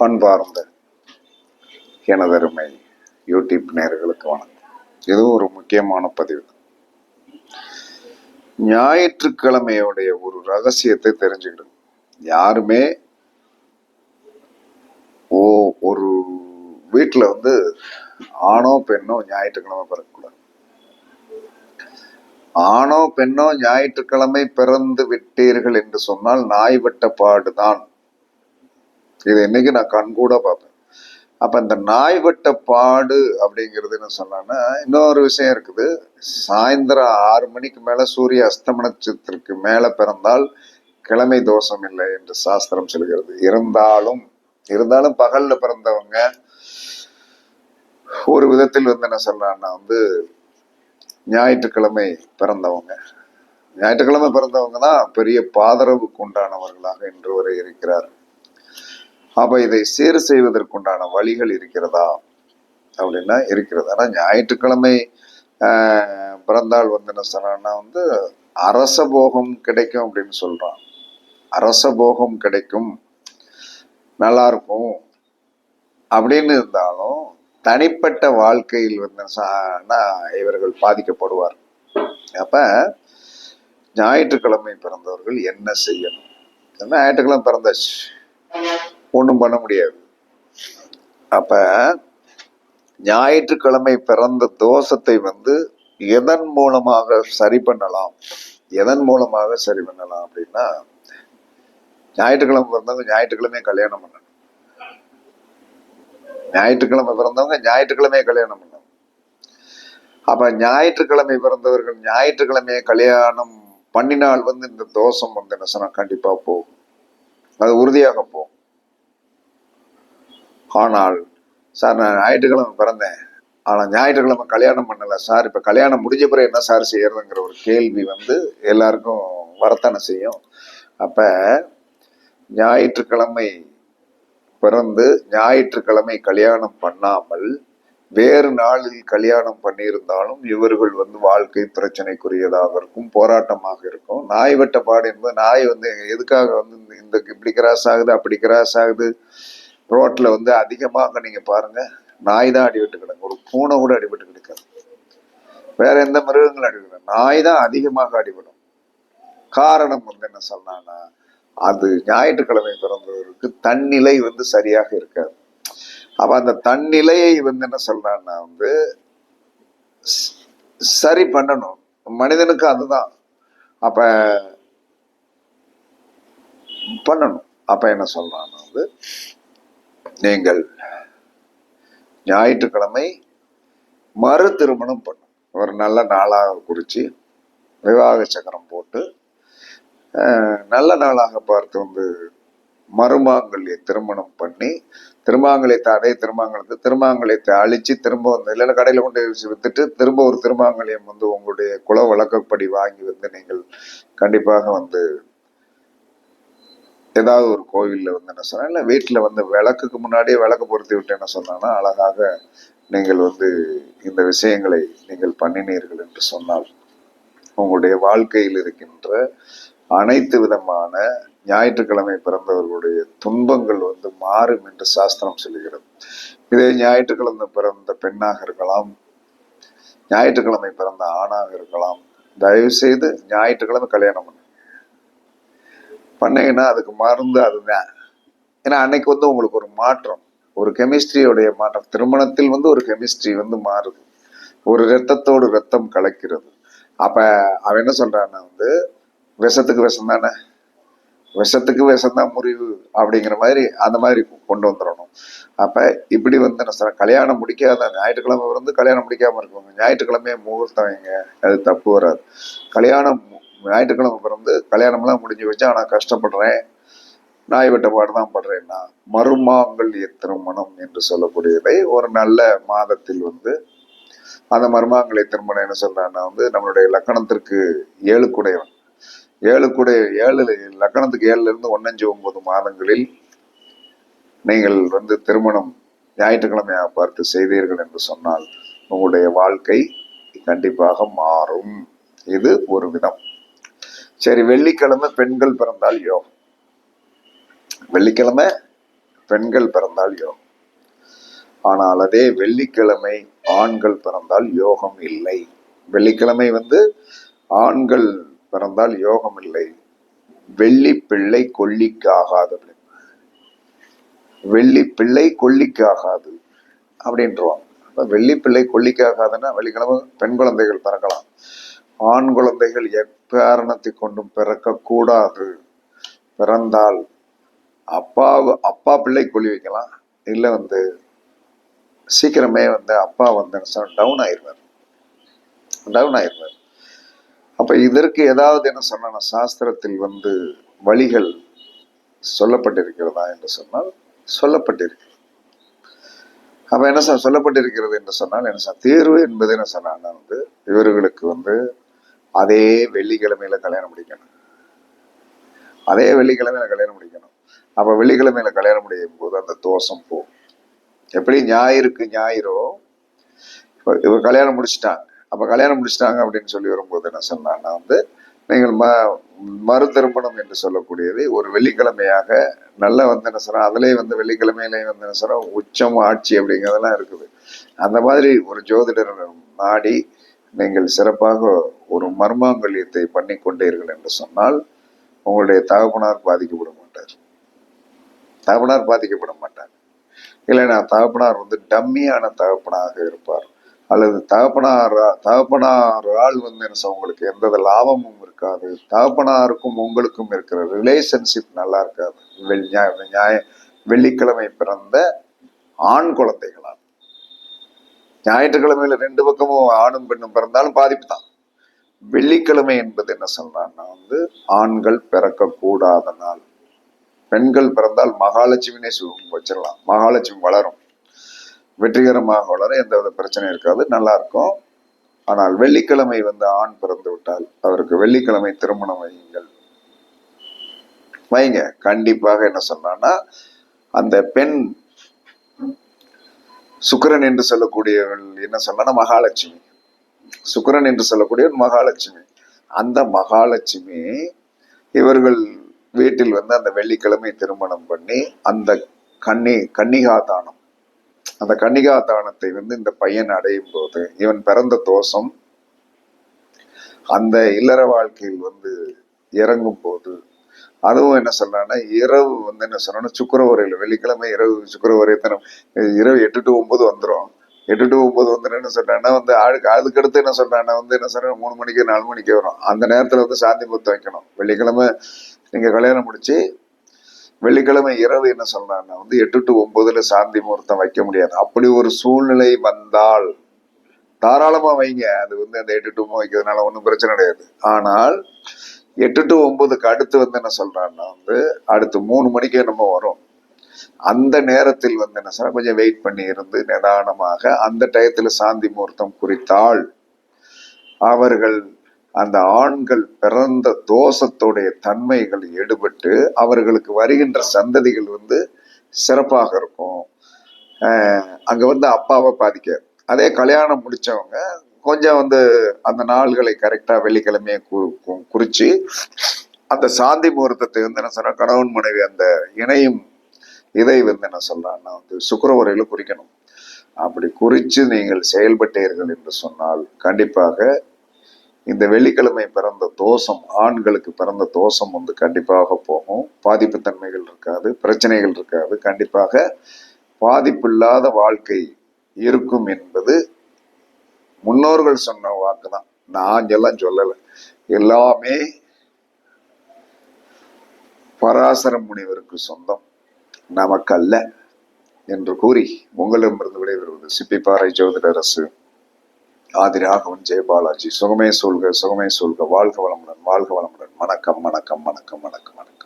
பண்பார்ந்த எனதருமை யூடியூப் நேர்களுக்கு வணக்கம். இது ஒரு முக்கியமான பதிவு. ஞாயிற்றுக்கிழமையுடைய ஒரு ரகசியத்தை தெரிஞ்சுக்கிடும் யாருமே ஓ ஒரு வீட்டில் வந்து ஆணோ பெண்ணோ ஞாயிற்றுக்கிழமை பிறக்கக்கூடாது. ஆணோ பெண்ணோ ஞாயிற்றுக்கிழமை பிறந்து விட்டீர்கள் என்று சொன்னால் நாய் வெட்ட பாடுதான். இது இன்னைக்கு நான் கண்கூட பார்ப்பேன். அப்ப இந்த நாய் வெட்ட பாடு அப்படிங்கிறது என்ன சொன்னான்னா இன்னொரு விஷயம் இருக்குது. சாயந்தரம் ஆறு மணிக்கு மேல சூரிய அஸ்தமனத்திற்கு மேல பிறந்தால் கிழமை தோஷம் இல்லை என்று சாஸ்திரம் சொல்கிறது. இருந்தாலும் இருந்தாலும் பகல்ல பிறந்தவங்க ஒரு விதத்தில் வந்து என்ன சொல்றான்னா வந்து ஞாயிற்றுக்கிழமை பிறந்தவங்க. ஞாயிற்றுக்கிழமை பிறந்தவங்க தான் பெரிய பாதரவுக்கு உண்டானவர்களாக இன்று வரை இருக்கிறார் அப்போ இதை சீர் செய்வதற்குண்டான வழிகள் இருக்கிறதா? அப்படின்னா இருக்கிறது. ஆனால் ஞாயிற்றுக்கிழமை பிறந்தாள் பிறந்தால் வந்து என்ன சொன்னான்னா வந்து அரச போகம் கிடைக்கும் அப்படின்னு சொல்கிறான் அரச போகம் கிடைக்கும். நல்லா இருக்கும். அப்படின்னு இருந்தாலும் தனிப்பட்ட வாழ்க்கையில் வந்து இவர்கள் பாதிக்கப்படுவார். அப்ப ஞாயிற்றுக்கிழமை பிறந்தவர்கள் என்ன செய்யணும்? ஏன்னா ஞாயிற்றுக்கிழமை பிறந்தாச்சு. ஒன்றும் பண்ண முடியாது. அப்ப ஞாயிற்றுக்கிழமை பிறந்த தோஷத்தை வந்து எதன் மூலமாக சரி பண்ணலாம்? எதன் மூலமாக சரி பண்ணலாம் அப்படின்னா ஞாயிற்றுக்கிழமை பிறந்தவங்க ஞாயிற்றுக்கிழமை கல்யாணம் பண்ணணும். ஞாயிற்றுக்கிழமை பிறந்தவங்க ஞாயிற்றுக்கிழமையே கல்யாணம் பண்ணணும். அப்ப ஞாயிற்றுக்கிழமை பிறந்தவர்கள் ஞாயிற்றுக்கிழமையை கல்யாணம் பண்ணினால் வந்து இந்த தோஷம் வந்து என்ன சொன்னா கண்டிப்பா போகும். அது உறுதியாக போகும். ஆனால் சார் நான் ஞாயிற்றுக்கிழமை பிறந்தேன். ஆனால் ஞாயிற்றுக்கிழமை கல்யாணம் பண்ணலை சார். இப்போ கல்யாணம் முடிஞ்ச பிறகு என்ன சார் செய்யறதுங்கிற ஒரு கேள்வி வந்து எல்லாருக்கும் வரத்தானே செய்யும். அப்போ ஞாயிற்றுக்கிழமை பிறந்து ஞாயிற்றுக்கிழமை கல்யாணம் பண்ணாமல் வேறு நாளில் கல்யாணம் பண்ணியிருந்தாலும் இவர்கள் வந்து வாழ்க்கை பிரச்சனைக்குரியதாக இருக்கும் போராட்டமாக இருக்கும். நாய் வெட்ட பாடு என்பது நாய் வந்து எதுக்காக வந்து இந்த- இந்த இப்படி கிராஸ் ஆகுது அப்படி கிராஸ் ஆகுது ரோட்டில் வந்து அதிகமாக நீங்கள் பாருங்க நாய் தான் அடிபட்டு கிடக்கும். ஒரு பூனை கூட அடிபட்டு கிடக்காது. வேற எந்த மிருகங்களும் அடிபடும் நாய் தான் அதிகமாக அடிபடும். காரணம் வந்து என்ன சொன்னான்னா அது ஞாயிற்றுக்கிழமை பிறந்தவருக்கு தன்னிலை வந்து சரியாக இருக்காது. அப்போ அந்த தன்னிலையை வந்து என்ன சொல்றான்னா வந்து சரி பண்ணணும். மனிதனுக்கு அதுதான். அப்ப பண்ணணும். அப்ப என்ன சொல்றான்னா வந்து நீங்கள் ஞாயிற்றுக்கிழமை மறு திருமணம் பண்ணும். ஒரு நல்ல நாளாக குறித்து விவாக சக்கரம் போட்டு நல்ல நாளாக பார்த்து வந்து மருமாங்கல்ய திருமணம் பண்ணி திருமாங்கல்யத்தை அதே திருமாங்கலத்தை திருமாங்கல்யத்தை அழித்து திரும்ப வந்து இல்லைன்னா கடையில் கொண்டு போய் திரும்ப ஒரு திருமாங்கல்யம் வந்து உங்களுடைய குல வழக்கப்படி வாங்கி வந்து நீங்கள் கண்டிப்பாக வந்து ஏதாவது ஒரு கோவிலில் வந்து என்ன சொன்னால் இல்லை வீட்டில் வந்து விளக்குக்கு முன்னாடியே விளக்கு பொருத்தி விட்டு என்ன சொன்னான்னா அழகாக நீங்கள் வந்து இந்த விஷயங்களை நீங்கள் பண்ணினீர்கள் என்று சொன்னால் உங்களுடைய வாழ்க்கையில் இருக்கின்ற அனைத்து விதமான ஞாயிற்றுக்கிழமை பிறந்தவர்களுடைய துன்பங்கள் வந்து மாறும் என்று சாஸ்திரம் சொல்கிறது இதே ஞாயிற்றுக்கிழமை பிறந்த பெண்ணாக இருக்கலாம் ஞாயிற்றுக்கிழமை பிறந்த ஆணாக இருக்கலாம் தயவு செய்து ஞாயிற்றுக்கிழமை கல்யாணம் பண்ணு பண்ணீங்கன்னா அதுக்கு மருந்து அதுதான். ஏன்னா அன்னைக்கு வந்து உங்களுக்கு ஒரு மாற்றம். ஒரு கெமிஸ்ட்ரியோடைய மாற்றம். திருமணத்தில் வந்து ஒரு கெமிஸ்ட்ரி வந்து மாறுது. ஒரு ரத்தத்தோடு ரத்தம் கலக்கிறது. அப்ப அவன் என்ன சொல்றான்னா வந்து விஷத்துக்கு விஷம் தானே? விஷத்துக்கு விஷம் தான் முறிவு அப்படிங்கிற மாதிரி அந்த மாதிரி கொண்டு வந்துடணும். அப்ப இப்படி வந்து என்ன சொல்கிறேன் கல்யாணம் முடிக்காத ஞாயிற்றுக்கிழமை வந்து கல்யாணம் முடிக்காம இருக்குவாங்க ஞாயிற்றுக்கிழமையே முகூர்த்தம் வைங்க. அது தப்பு வராது. கல்யாணம் ஞாயிற்றுக்கிழமை பிறந்து கல்யாணம்லாம் முடிஞ்சு வச்சு ஆனால் கஷ்டப்படுறேன். நாய் வெட்ட பாடு தான் படுறேன்னா மருமாங்கல்ய திருமணம் என்று சொல்லக்கூடியதை ஒரு நல்ல மாதத்தில் வந்து அந்த மருமாங்கல்ய திருமணம் என்ன சொல்றான்னா வந்து நம்மளுடைய லக்கணத்திற்கு ஏழு குடையவன் ஏழு குடை ஏழு லக்கணத்துக்கு ஏழுல இருந்து ஒன்னஞ்சு ஒன்பது மாதங்களில் நீங்கள் வந்து திருமணம் ஞாயிற்றுக்கிழமையாக பார்த்து செய்தீர்கள் என்று சொன்னால் உங்களுடைய வாழ்க்கை கண்டிப்பாக மாறும். இது ஒரு விதம். சரி வெள்ளிக்கிழமை பெண்கள் பிறந்தால் யோகம். வெள்ளிக்கிழமை பெண்கள் பிறந்தால் யோகம். ஆனால் அதே வெள்ளிக்கிழமை ஆண்கள் பிறந்தால் யோகம் இல்லை. வெள்ளிக்கிழமை வந்து ஆண்கள் பிறந்தால் யோகம் இல்லை. வெள்ளி பிள்ளை கொல்லிக்கு ஆகாது. அப்படின்னு. வெள்ளி பிள்ளை கொல்லிக்கு ஆகாது அப்படின்றவாங்க வெள்ளி பிள்ளை கொல்லிக்காகாதுன்னா வெள்ளிக்கிழமை பெண் குழந்தைகள் பிறக்கலாம். ஆண் குழந்தைகள் எக்காரணத்தை கொண்டும் பிறக்கக்கூடாது? பிறந்தால் அப்பா அப்பா பிள்ளை கொல்லி வைக்கலாம். இல்லை வந்து சீக்கிரமே வந்து அப்பா வந்து டவுன் ஆயிடுவார் டவுன் ஆயிடுவார் அப்போ இதற்கு ஏதாவது என்ன சொன்னா சாஸ்திரத்தில் வந்து வழிகள் சொல்லப்பட்டிருக்கிறதா என்று சொன்னால் சொல்லப்பட்டிருக்கிறது. அப்ப என்ன சார் சொல்லப்பட்டிருக்கிறது என்று சொன்னால் என்ன சார் தீர்வு என்பது என்ன சொன்னால் வந்து இவர்களுக்கு வந்து அதே வெள்ளிக்கிழமையில கல்யாணம் முடிக்கணும். அதே வெள்ளிக்கிழமையில கல்யாணம் முடிக்கணும். அப்ப வெள்ளிக்கிழமையில கல்யாணம் முடியும் போது அந்த தோஷம் போகும். எப்படி? ஞாயிறுக்கு ஞாயிறோ இப்ப இவ கல்யாணம் முடிச்சிட்டாங்க. அப்ப கல்யாணம் முடிச்சிட்டாங்க அப்படின்னு சொல்லி வரும்போது என்ன சொன்னான்னா வந்து நீங்கள் ம மறு திருமணம் என்று சொல்லக்கூடியது ஒரு வெள்ளிக்கிழமையாக நல்ல வந்து என்ன அதுலேயே வந்து வெள்ளிக்கிழமையிலே வந்து என்ன உச்சம் ஆட்சி அப்படிங்கிறதெல்லாம் இருக்குது. அந்த மாதிரி ஒரு ஜோதிடர் நாடி நீங்கள் சிறப்பாக ஒரு மர்மாங்கல்யத்தை பண்ணி கொண்டீர்கள் என்று சொன்னால் உங்களுடைய தகப்பனார் பாதிக்கப்பட மாட்டார். தகப்பனார் பாதிக்கப்பட மாட்டார். இல்லைன்னா தகப்பனார் வந்து டம்மியான தகப்பனாக இருப்பார். அல்லது தகப்பனார் தகப்பனாரால் வந்து என்ன சொல்ல, உங்களுக்கு எந்த லாபமும் இருக்காது. தகப்பனாருக்கும் உங்களுக்கும் இருக்கிற ரிலேஷன்ஷிப் நல்லா இருக்காது. வெள்ளி ஞாய- வெள்ளிக்கிழமை பிறந்த ஆண் குழந்தைகளால். ஞாயிற்றுக்கிழமையில ரெண்டு பக்கமும் ஆணும் பெண்ணும் பிறந்தாலும் பாதிப்பு தான் வெள்ளிக்கிழமை என்பது என்ன சொல்றான்னா வந்து ஆண்கள் பிறக்க கூடாத நாள். பெண்கள் பிறந்தால் மகாலட்சுமினே வச்சிடலாம் மகாலட்சுமி வளரும். வெற்றிகரமாக வளர எந்த வித பிரச்சனையும் இருக்காது. நல்லா இருக்கும் ஆனால் வெள்ளிக்கிழமை வந்து ஆண் பிறந்து விட்டால் அவருக்கு வெள்ளிக்கிழமை திருமணம் வையுங்கள். வைங்க. கண்டிப்பாக என்ன சொன்னான்னா அந்த பெண் சுக்கிரன் என்று சொல்லக்கூடியவள் என்ன சொன்னா மகாலட்சுமி. சுக்கிரன் என்று சொல்லக்கூடியவள் மகாலட்சுமி. அந்த மகாலட்சுமி இவர்கள் வீட்டில் வந்து அந்த வெள்ளிக்கிழமை திருமணம் பண்ணி அந்த கன்னி கன்னிகா தானம். அந்த கன்னிகா தானத்தை வந்து இந்த பையன் அடையும் போது இவன் பிறந்த தோஷம் அந்த இல்லற வாழ்க்கையில் வந்து இறங்கும் போது அதுவும் என்ன சொல்றான்னா இரவு வந்து என்ன சொல்லணும்னா சுக்கரவரையில் வெள்ளிக்கிழமை இரவு சுக்கரவரை தினம் இரவு எட்டு டு ஒன்பது வந்துடும் எட்டு டு ஒன்பது வந்து என்ன சொல்றாங்கன்னா வந்து அதுக்கு அதுக்கடுத்து என்ன சொல்றாங்கன்னா வந்து என்ன சொல்றாங்க மூணு மணிக்கு நாலு மணிக்கு வரும். அந்த நேரத்துல வந்து சாந்தி முத்தம் வைக்கணும். வெள்ளிக்கிழமை நீங்க கல்யாணம் முடிச்சு வெள்ளிக்கிழமை இரவு என்ன சொல்றாங்கன்னா வந்து எட்டு டு ஒன்பதுல சாந்தி முகூர்த்தம் வைக்க முடியாது. அப்படி ஒரு சூழ்நிலை வந்தால் தாராளமா வைங்க. அது வந்து அந்த எட்டு டு ஒன்பது வைக்கிறதுனால ஒன்றும் பிரச்சனை கிடையாது. ஆனால் எட்டு டு ஒன்பதுக்கு அடுத்து வந்து என்ன சொல்றான்னா வந்து அடுத்து மூணு மணிக்கே நம்ம வரும். அந்த நேரத்தில் வந்து என்ன சொல்ற கொஞ்சம் வெயிட் பண்ணி இருந்து நிதானமாக அந்த டயத்தில் சாந்தி முகூர்த்தம் குறித்தால் அவர்கள் அந்த ஆண்கள் பிறந்த தோஷத்துடைய தன்மைகள் எடுபட்டு அவர்களுக்கு வருகின்ற சந்ததிகள் வந்து சிறப்பாக இருக்கும். அங்கே வந்து அப்பாவை பாதிக்க அதே கல்யாணம் முடிச்சவங்க கொஞ்சம் வந்து அந்த நாள்களை கரெக்டாக வெள்ளிக்கிழமையை கு- குறித்து அந்த சாந்தி முகூர்த்தத்தை வந்து என்ன சொன்னால் கணவன் மனைவி அந்த இணையும் இதை வந்து என்ன சொல்கிறான்னா வந்து சுக்கரவரையில் குறிக்கணும். அப்படி குறித்து நீங்கள் செயல்பட்டீர்கள் என்று சொன்னால் கண்டிப்பாக இந்த வெள்ளிக்கிழமை பிறந்த தோஷம் ஆண்களுக்கு பிறந்த தோஷம் வந்து கண்டிப்பாக போகும். பாதிப்பு தன்மைகள் இருக்காது பிரச்சனைகள் இருக்காது. கண்டிப்பாக பாதிப்பில்லாத வாழ்க்கை இருக்கும் என்பது முன்னோர்கள் சொன்ன வாக்கு தான் நான் எல்லாம் சொல்லலை. எல்லாமே பராசர முனிவருக்கு சொந்தம். நமக்கல்ல என்று கூறி உங்களிடமிருந்து விடைபெறுவது சிப்பிப்பாறை ஜோதிடரசு. ஆதி ராகவன் ஜெயபாலாஜி. சுகமே சொல்க சுகமே சொல்க. வாழ்க வளமுடன் வாழ்க வளமுடன். வணக்கம் வணக்கம் வணக்கம் வணக்கம் வணக்கம்.